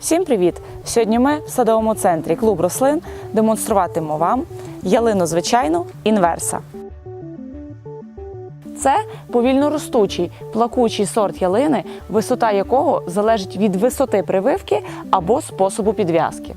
Всім привіт! Сьогодні ми в садовому центрі клуб рослин демонструватимемо вам ялину звичайну інверса. Це повільно ростучий, плакучий сорт ялини, висота якого залежить від висоти прививки або способу підв'язки.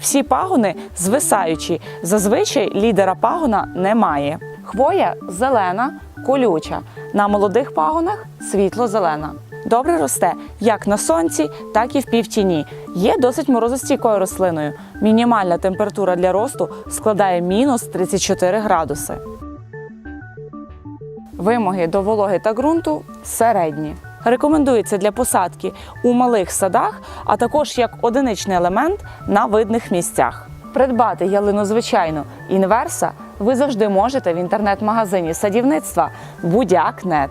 Всі пагони звисаючі. Зазвичай лідера пагона немає. Хвоя зелена, колюча. На молодих пагонах світло-зелена. Добре росте як на сонці, так і в півтіні. Є досить морозостійкою рослиною. Мінімальна температура для росту складає мінус 34 градуси. Вимоги до вологи та ґрунту середні. Рекомендується для посадки у малих садах, а також як одиничний елемент на видних місцях. Придбати ялину звичайну інверса ви завжди можете в інтернет-магазині садівництва Будяк.нет.